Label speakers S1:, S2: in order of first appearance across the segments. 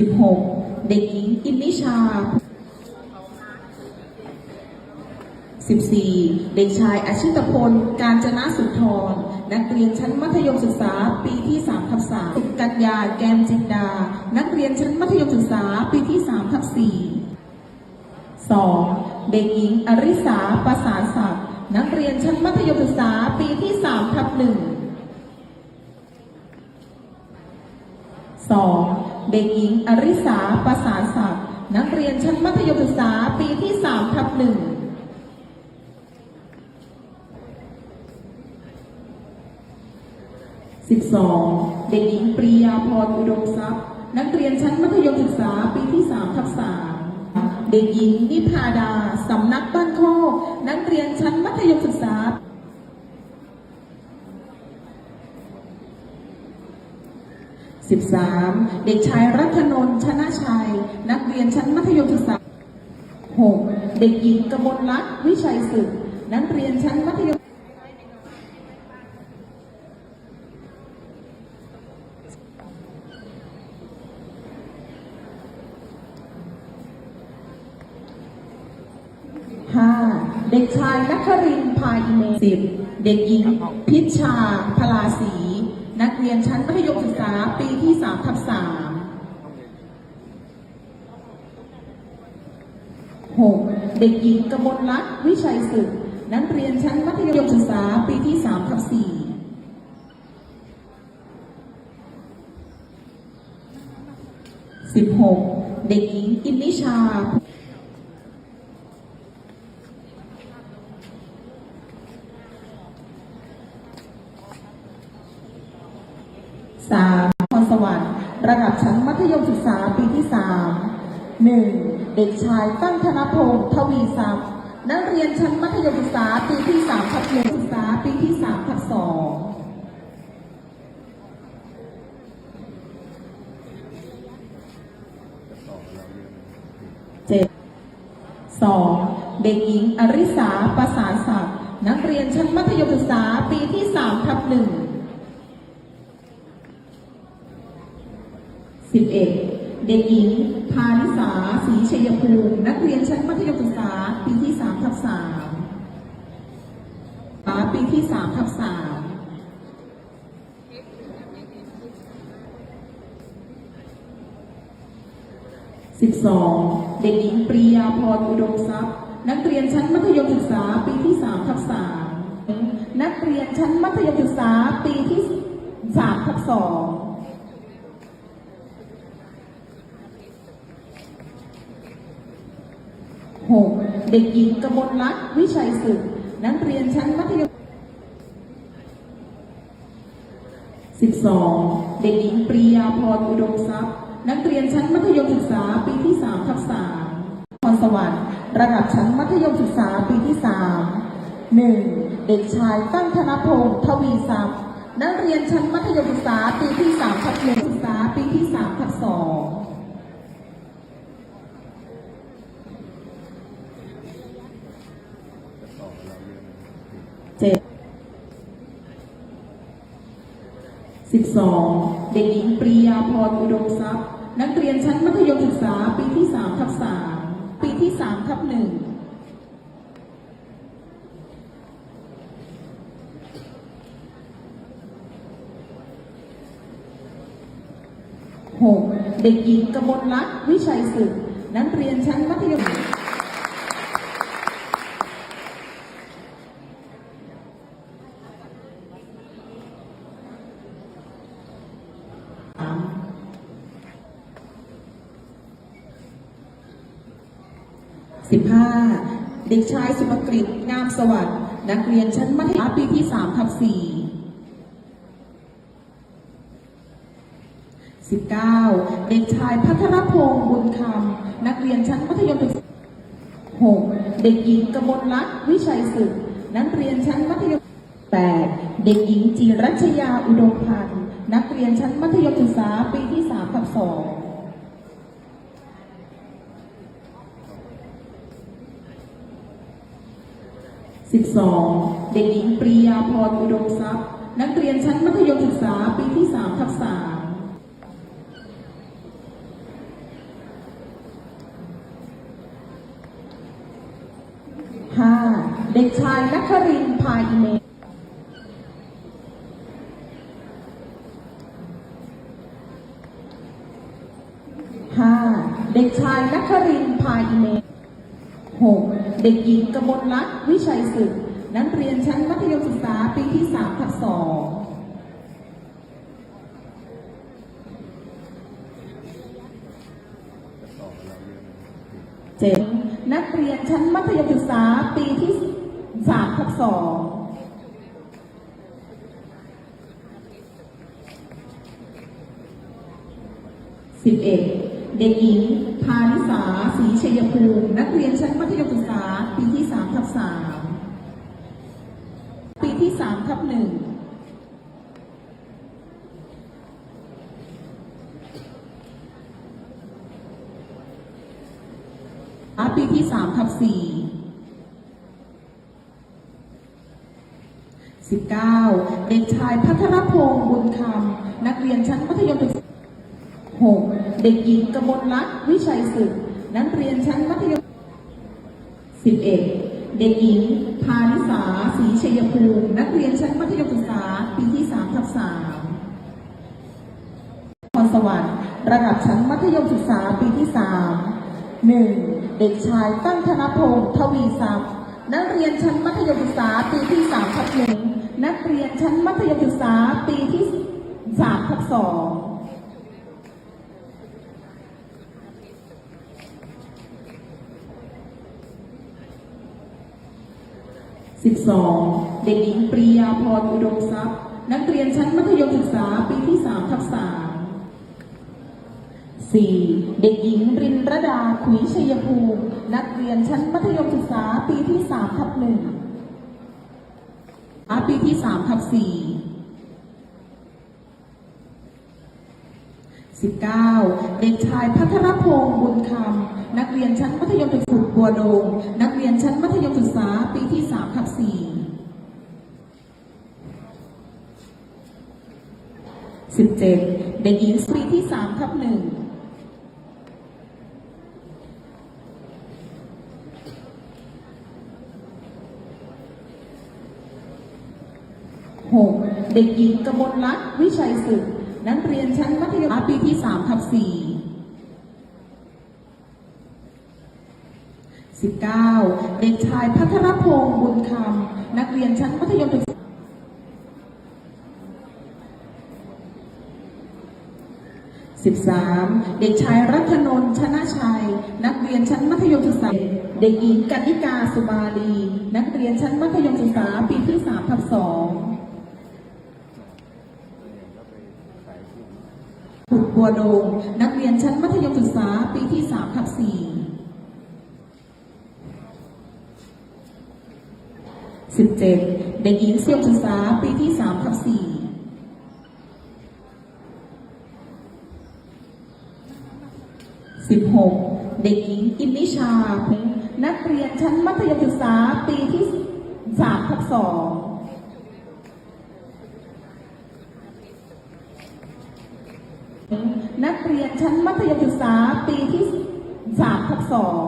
S1: 16 เด็กหญิงอิมนิชา 14 เด็กชายอาชิตพล การจนะสุนทร นักเรียนชั้นมัธยมศึกษา ปีที่3ทับ3กัญญาแกมจินดา นักเรียนชั้นมัธยมศึกษา ปีที่3ทับ4 2. เด็กหญิงอริสาประสานศักดิ์นักเรียนชั้นมัธยมศึกษา ปีที่3ทับ1 2. เด็กหญิงอริสาประสานศักดิ์นักเรียนชั้นมัธยมศึกษาปีที่3ทับ1 12เด็กหญิงปรียาพรอุดมทรัพย์ นักเรียนชั้นมัธยมศึกษาปีที่3ทับ3เด็กหญิงนิพาดาสำนักบ้านโคกนักเรียนชั้นมัธยมศึกษา 13 เด็กชายรัตนนชนะชัย นักเรียนชั้นมัธยมศึกษา 6. เด็กหญิงกมลรัตน์วิชัยศึก นักเรียนชั้นมัธยมห้าเด็กชายนัครินพาอิเมสิบเด็กหญิงพิชชาพลาศรี นักเรียนชั้นมัธยมศึกษาปีที่สามทับสามหกเด็กหญิงกมลรัตน์วิชัยศึก นักเรียนชั้นมัธยมศึกษาปีที่สามทับสี่สิบหกเด็กหญิงอินนิชา 1. เด็กชายตั้งธนพงศ์ทวีทรัพย์ นักเรียนชั้นมัธยมศึกษาปีที่3ทับหนึ่งศึกษาปีที่3ทับสองเจ็ดสองเด็กหญิงอริสาประสานศักดิ์นักเรียนชั้นมัธยมศึกษาปีที่สามทับหนึ่งสิบเอ็ด เด็กหญิงพาริสาศรีชัยภูมินักเรียนชั้นมัธยมศึกษา ปีที่สามทับสามปีที่สามทับสามสิบสองเด็กหญิงปรียาพรอุดมทรัพย์ นักเรียนชั้นมัธยมศึกษา ปีที่สามทับสามนักเรียนชั้นมัธยมศึกษา ปีที่สามทับสอง 6. เด็กหญิงกมลรัตวิชัยสุขนักเรียนชั้นมัธยม 12. เด็กหญิงปรียาพรอุดมทรัพย์ นักเรียนชั้นมัธยมศึกษาปีที่3ทับ3พรสวรรค์ระดับชั้นมัธยมศึกษาปีที่ 3 1. เด็กชายตั้งธนพงศ์ทวีทรัพย์ นักเรียนชั้นมัธยมศึกษาปีที่3ทับ1ศึกษาปีที่3ทับ2 เจ็ดสิบสองเด็กหญิงปรียาพรอุดมทรัพย์ นักเรียนชั้นมัธยมศึกษา ปีที่สามทับสามปีที่สามทับหนึ่งหกเด็กหญิงกมลรัตน์วิชัยศึก นักเรียนชั้นมัธยม 15 เด็กชายสุภกฤษงามสวัสดิ์นักเรียนชั้นมัธยมปีที่3ทับ4 19 เด็กชายพัทรพงศ์บุญคำนักเรียนชั้นมัธยมศึกษา6เด็กหญิงกมลรักวิชัยศึก นักเรียนชั้นมัธยม8เด็กหญิงจีรัชยาอุดมพันธ์นักเรียนชั้นมัธยมศึกษาปีที่3ทับ2 12 เด็กหญิงปรียาพรอุดมทรัพย์ นักเรียนชั้นมัธยมศึกษาปีที่3ทับ3เด็กชายนัครินพายเมห้าเด็กชายนัครินพายเม นหกเด็กหญิงกมลลักษ์วิชัยศึก นักเรียนชั้นมัธยมศึกษาปีที่สามทับสองเจ็ดนักเรียนชั้นมัธยมศึกษาปีที่สามทับสองสิบเอ็ด เด็กหญิงพานิสาศรีชัยภูมิ นักเรียนชั้นมัธยมศึกษา ปีที่สามทับสามปีที่สามทับหนึ่งปีที่สามทับสี่สิบเก้าเด็กชายพัทรพงศ์บุญคำนักเรียนชั้นมัธยมศึกษาหก เด็กหญิงกมลลักษณ์วิชัยศึก นักเรียนชั้นมัธยมสิบเดเด็กหญิงพานิสาศรีชัยภูมิ นักเรียนชั้นมัธยมศึกษา ปีที่สามทับสามพรสวรรค์ ระดับชั้นมัธยมศึกษา ปีที่สามหนึ่งเด็กชายตั้งธนพงศ์ทวีทรัพย์ นักเรียนชั้นมัธยมศึกษา ปีที่สามทับหนึ่งนักเรียนชั้นมัธยมศึกษา ปีที่สามทับส องสิบสองเด็กหญิงปรียาพรอุดมทรัพย์ นักเรียนชั้นมัธยมศึกษาปีที่สามทับสามสี่เด็กหญิงรินรดาขุยชัยภูมิ นักเรียนชั้นมัธยมศึกษาปีที่สามทับหนึ่งปีที่สามทับสี่ สิบเก้าเด็กชายพัทรพงศ์บุญคำนักเรียนชั้นมัธยมศึกษาบัวโดง นักเรียนชั้นมัธยมศึกษาปีที่สามทับสี่สิบเจ็ดเด็กหญิงปีที่สามทับหนึ่งหกเด็กหญิงกมลลักษณ์วิชัยศึก นักเรียนชั้นมัธยมปีที่3ทับ4 19 เด็กชายพัทรพงศ์บุญคำนักเรียนชั้นมัธยมศึกษา13 เด็กชายรัตนนชนะชัย นักเรียนชั้นมัธยมศึกษา เด็กหญิงกันิกาสุบาลี นักเรียนชั้นมัธยมศึกษาปีที่สามทับสอง บัวโดง นักเรียนชั้นมัธยมศึกษาปีที่สามทับสี่สิบเจ็ดเด็กหญิงเสี่ยมศึกษาปีที่สามทับสี่สิบหกเด็กหญิงอินนิชา นักเรียนชั้นมัธยมศึกษาปีที่สามทับสอง นักเรียนชั้นมัธยมศึกษาปีที่สามทับสอง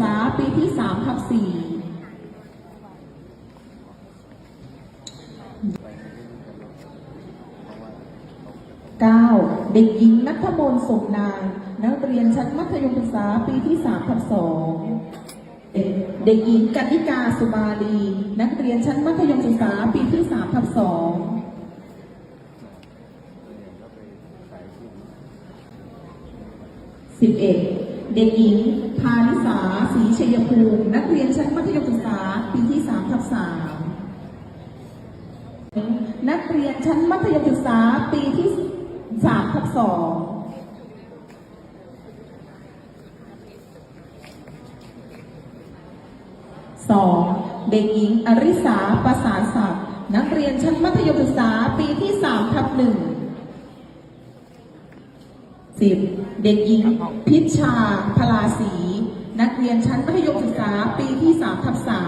S1: ษาปีที่สามทับสี่เก้าเด็กหญิงนัทมนสมนายนักเรียนชั้นมัธยมศึกษาปีที่สามทับสอง เด็กหญิงกันนิกาสุมาลี นักเรียนชั้นมัธยมศึกษาปีที่สามทับสองสิบเอ็ดเด็กหญิงพานิสาศรีชัยภูมินักเรียนชั้นมัธยมศึกษาปีที่สามทับสามนักเรียนชั้นมัธยมศึกษาปีที่สามทับสอง สองเด็กหญิงอริสาประสานศักดิ์นักเรียนชั้นมัธยมศึกษาปีที่สามทับหนึ่งสิบเด็กหญิงพิชชาพลาศรีนักเรียนชั้นมัธยมศึกษาปีที่สามทับสา